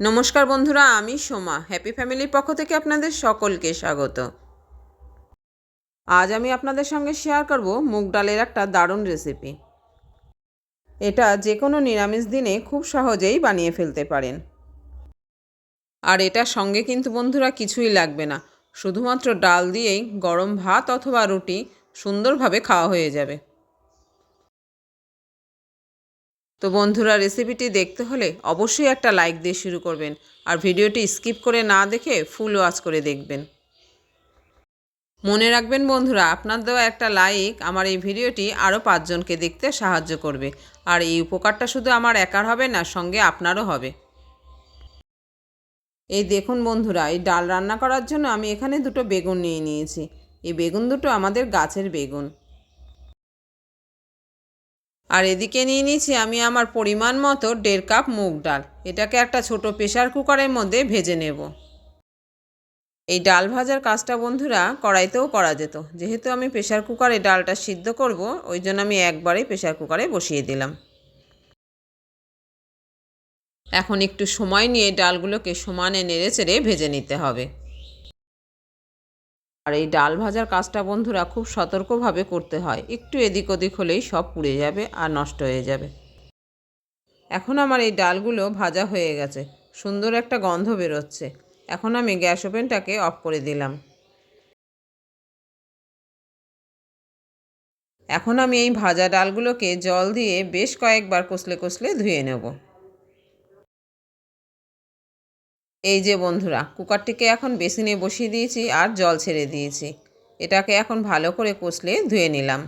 নমস্কার বন্ধুরা, আমি সোমা। হ্যাপি ফ্যামিলির পক্ষ থেকে আপনাদের সকলকে স্বাগত। আজ আমি আপনাদের সঙ্গে শেয়ার করব মুগ ডালের একটা দারুণ রেসিপি এটা যে কোনো নিরামিষ দিনে খুব সহজেই বানিয়ে ফেলতে পারেন। আর এটার সঙ্গে কিন্তু বন্ধুরা কিছুই লাগবে না। শুধুমাত্র ডাল দিয়েই গরম ভাত অথবা রুটি সুন্দরভাবে খাওয়া হয়ে যাবে। তো বন্ধুরা রেসিপিটি দেখতে হলে অবশ্যই একটা লাইক দিয়ে শুরু করবেন। আর ভিডিওটি স্কিপ করে না দেখে ফুল ওয়াচ করে দেখবেন। মনে রাখবেন বন্ধুরা, আপনার দেওয়া একটা লাইক আমার এই ভিডিওটি আরও পাঁচজনকে দেখতে সাহায্য করবে। আর এই উপকারটা শুধু আমার একার হবে না, সঙ্গে আপনারও হবে। এই দেখুন বন্ধুরা, এই ডাল রান্না করার জন্য আমি এখানে দুটো বেগুন নিয়ে নিয়েছি। এই বেগুন দুটো আমাদের গাছের বেগুন। আর এদিকে নিয়ে নিয়েছি আমি আমার পরিমাণ মতো দেড় কাপ মুগ ডাল। এটাকে একটা ছোট প্রেশার কুকারের মধ্যে ভেজে নেব। এই ডাল ভাজার কাজটা বন্ধুরা কড়াইতেও করা যেত। যেহেতু আমি প্রেশার কুকারে ডালটা সিদ্ধ করব, ওই জন্য আমি একবারেই প্রেশার কুকারে বসিয়ে দিলাম। এখন একটু সময় নিয়ে ডালগুলোকে সমানে নেড়ে চেড়ে ভেজে নিতে হবে। আর এই ডাল ভাজার কাজটা বন্ধুরা খুব সতর্কভাবে করতে হয়। একটু এদিক ওদিক হলেই সব পুড়ে যাবে আর নষ্ট হয়ে যাবে। এখন আমার এই ডালগুলো ভাজা হয়ে গেছে। সুন্দর একটা গন্ধ বেরোচ্ছে। এখন আমি গ্যাস ওভেনটাকে অফ করে দিলাম। এখন আমি এই ভাজা ডালগুলোকে জল দিয়ে বেশ কয়েকবার কষলে কষলে ধুয়ে নেব। এই যে বন্ধুরা, কুকারটিকে এখন বেসিনে বসিয়ে দিয়েছি আর জল ছেড়ে দিয়েছি। এটাকে এখন ভালো করে কষলে ধুয়ে নিলাম।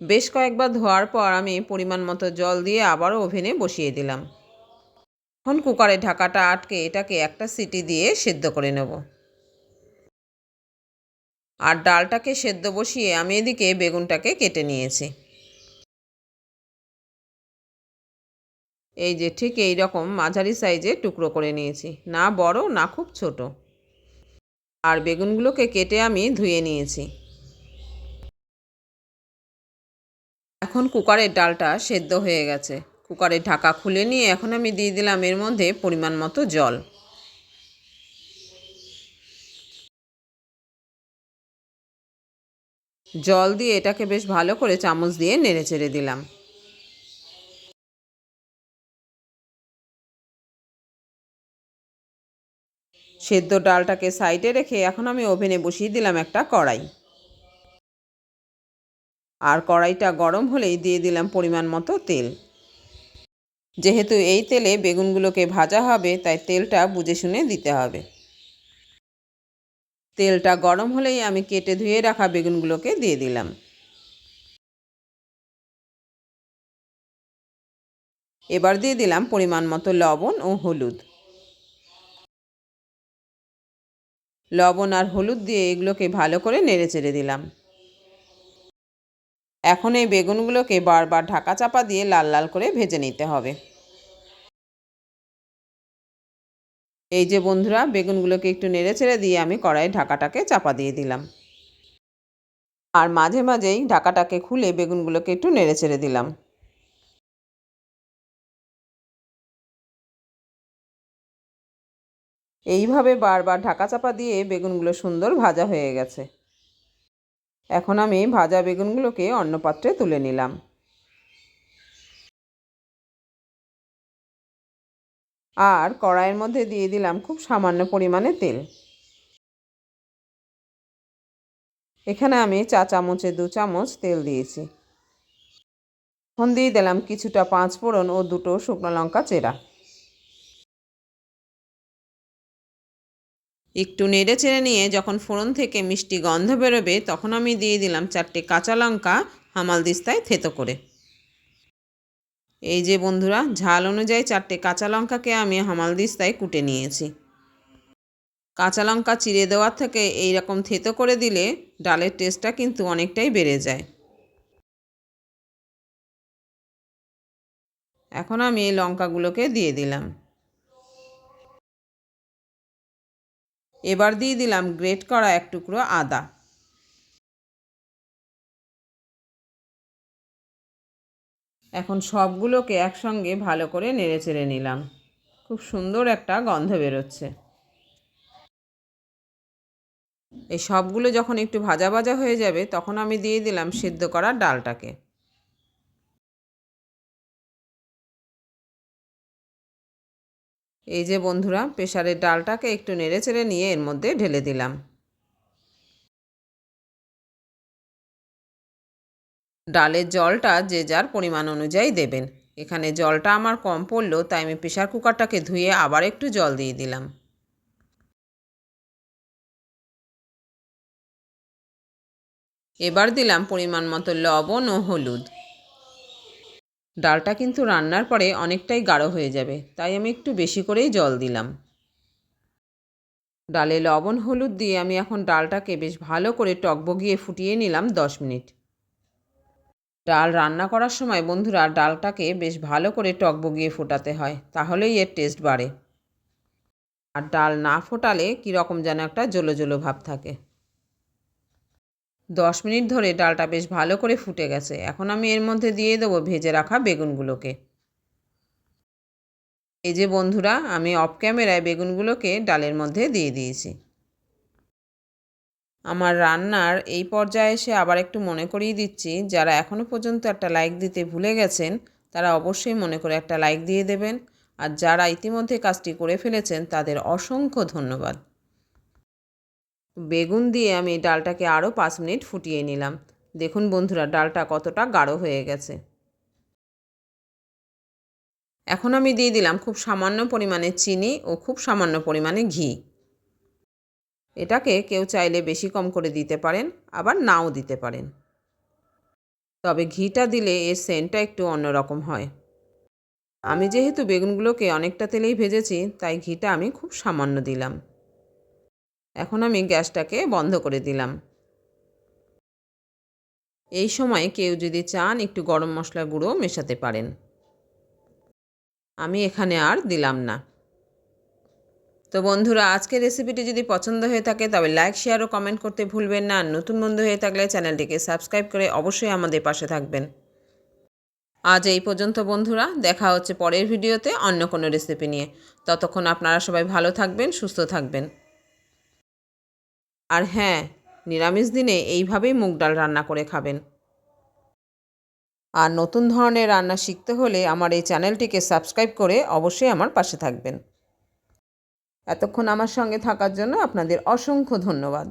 বেশ কয়েকবার ধোয়ার পর আমি পরিমাণ মতো জল দিয়ে আবারও ওভেনে বসিয়ে দিলাম। এখন কুকারে ঢাকাটা আটকে এটাকে একটা সিটি দিয়ে সেদ্ধ করে নেব। আর ডালটাকে সেদ্ধ বসিয়ে আমি এদিকে বেগুনটাকে কেটে নিয়েছি। এই যে ঠিক এই রকম মাঝারি সাইজে টুকরো করে নিয়েছি। না বড়, না খুব ছোট। আর বেগুনগুলোকে কেটে আমি ধুয়ে নিয়েছি। এখন কুকারের ডালটা সেদ্ধ হয়ে গেছে। কুকারের ঢাকা খুলে নিয়ে এখন আমি দিয়ে দিলাম এর মধ্যে পরিমাণ মতো জল। জল দিয়ে এটাকে বেশ ভালো করে চামচ দিয়ে নেড়ে চেড়ে দিলাম। সেদ্ধ ডালটাকে সাইডে রেখে এখন আমি ওভেনে বসিয়ে দিলাম একটা কড়াই। আর কড়াইটা গরম হলেই দিয়ে দিলাম পরিমাণ মতো তেল। যেহেতু এই তেলে বেগুনগুলোকে ভাজা হবে, তাই তেলটা বুঝে শুনে দিতে হবে। তেলটা গরম হলেই আমি কেটে ধুয়ে রাখা বেগুনগুলোকে দিয়ে দিলাম। এবার দিয়ে দিলাম পরিমাণ মতো লবণ ও হলুদ। লবণ আর হলুদ দিয়ে এগুলোকে ভালো করে নেড়ে চেড়ে দিলাম। এখন এই বেগুনগুলোকে বারবার ঢাকা চাপা দিয়ে লাল লাল করে ভেজে নিতে হবে। এই যে বন্ধুরা, বেগুনগুলোকে একটু নেড়ে ছেড়ে দিয়ে আমি কড়াই ঢাকাটাকে চাপা দিয়ে দিলাম। আর মাঝে মাঝেই ঢাকাটাকে খুলে বেগুনগুলোকে একটু নেড়ে ছেড়ে দিলাম। এইভাবে বারবার ঢাকা চাপা দিয়ে বেগুনগুলো সুন্দর ভাজা হয়ে গেছে। এখন আমি ভাজা বেগুনগুলোকে অন্য পাত্রে তুলে নিলাম। আর কড়াইয়ের মধ্যে দিয়ে দিলাম খুব সামান্য পরিমাণে তেল। এখানে আমি চা চামচে দু চামচ তেল দিয়েছি। এখন দিয়ে দিলাম কিছুটা পাঁচ ফোড়ন ও দুটো শুকনো লঙ্কা চেরা। একটু নেড়ে চেড়ে নিয়ে যখন ফোড়ন থেকে মিষ্টি গন্ধ বেরোবে, তখন আমি দিয়ে দিলাম চারটে কাঁচা লঙ্কা, হামাল দিস্তায় থেতো করে। এই যে বন্ধুরা, ঝাল অনুযায়ী চারটে কাঁচা লঙ্কাকে আমি হামাল দিস্তায় কুটে নিয়েছি। কাঁচা লঙ্কা চিড়ে দেওয়ার থেকে এই রকম থেতো করে দিলে ডালের টেস্টটা কিন্তু অনেকটাই বেড়ে যায়। এখন আমি এই লঙ্কাগুলোকে দিয়ে দিলাম। এবার দিয়ে দিলাম গ্রেট করা এক টুকরো আদা। এখন সবগুলোকে একসঙ্গে ভালো করে নেড়ে চেড়ে নিলাম। খুব সুন্দর একটা গন্ধ বেরোচ্ছে। এই সবগুলো যখন একটু ভাজা ভাজা হয়ে যাবে, তখন আমি দিয়ে দিলাম সিদ্ধ করা ডালটাকে। এই যে বন্ধুরা প্রেশারের ডালটাকে একটু নেড়ে চেড়ে নিয়ে এর মধ্যে ঢেলে দিলাম। ডালের জলটা যে যার পরিমাণ অনুযায়ী দেবেন। এখানে জলটা আমার কম পড়ল, তাই আমি প্রেশার কুকারটাকে ধুয়ে আবার একটু জল দিয়ে দিলাম। এবার দিলাম পরিমাণ মতো লবণ ও হলুদ। ডালটা কিন্তু রান্নার পরে অনেকটাই গাঢ় হয়ে যাবে, তাই আমি একটু বেশি করেই জল দিলাম। ডালে লবণ, হলুদ দিয়ে আমি এখন ডালটাকে বেশ ভালো করে টকবগিয়ে ফুটিয়ে নিলাম দশ মিনিট। ডাল রান্না করার সময় বন্ধুরা ডালটাকে বেশ ভালো করে টকবগিয়ে ফোটাতে হয়, তাহলেই এর টেস্ট বাড়ে। আর ডাল না ফোটালে কীরকম যেন একটা জলো জলো ভাব থাকে। দশ মিনিট ধরে ডালটা বেশ ভালো করে ফুটে গেছে। এখন আমি এর মধ্যে দিয়ে দেবো ভেজে রাখা বেগুনগুলোকে। এই যে বন্ধুরা, আমি অফ ক্যামেরায় বেগুনগুলোকে ডালের মধ্যে দিয়ে দিয়েছি। আমার রান্নার এই পর্যায়ে এসে আবার একটু মনে করিয়ে দিচ্ছি, যারা এখনও পর্যন্ত একটা লাইক দিতে ভুলে গেছেন, তারা অবশ্যই মনে করে একটা লাইক দিয়ে দেবেন। আর যারা ইতিমধ্যে কাজটি করে ফেলেছেন, তাদের অসংখ্য ধন্যবাদ। বেগুন দিয়ে আমি ডালটাকে আরও পাঁচ মিনিট ফুটিয়ে নিলাম। দেখুন বন্ধুরা, ডালটা কতটা গাঢ় হয়ে গেছে। এখন আমি দিয়ে দিলাম খুব সামান্য পরিমাণে চিনি ও খুব সামান্য পরিমাণে ঘি। এটাকে কেউ চাইলে বেশি কম করে দিতে পারেন, আবার নাও দিতে পারেন। তবে ঘিটা দিলে এর সেন্টটা একটু অন্যরকম হয়। আমি যেহেতু বেগুনগুলোকে অনেকটা তেলেই ভেজেছি, তাই ঘিটা আমি খুব সামান্য দিলাম। এখন আমি গ্যাসটাকে বন্ধ করে দিলাম। এই সময় কেউ যদি চান একটু গরম মশলা গুঁড়ো মেশাতে পারেন। আমি এখানে আর দিলাম না। তো বন্ধুরা, আজকের রেসিপিটি যদি পছন্দ হয়ে থাকে তবে লাইক, শেয়ার ও কমেন্ট করতে ভুলবেন না। নতুন বন্ধু হয়ে থাকলে চ্যানেলটিকে সাবস্ক্রাইব করে অবশ্যই আমাদের পাশে থাকবেন। আজ এই পর্যন্ত বন্ধুরা, দেখা হচ্ছে পরের ভিডিওতে অন্য কোনো রেসিপি নিয়ে। ততক্ষণ আপনারা সবাই ভালো থাকবেন, সুস্থ থাকবেন। আর হ্যাঁ নিরামিষ দিনে এইভাবেই মুগ ডাল রান্না করে খাবেন। আর নতুন ধরনের রান্না শিখতে হলে আমার এই চ্যানেলটিকে সাবস্ক্রাইব করে অবশ্যই আমার পাশে থাকবেন। এতক্ষণ আমার সঙ্গে থাকার জন্য আপনাদের অসংখ্য ধন্যবাদ।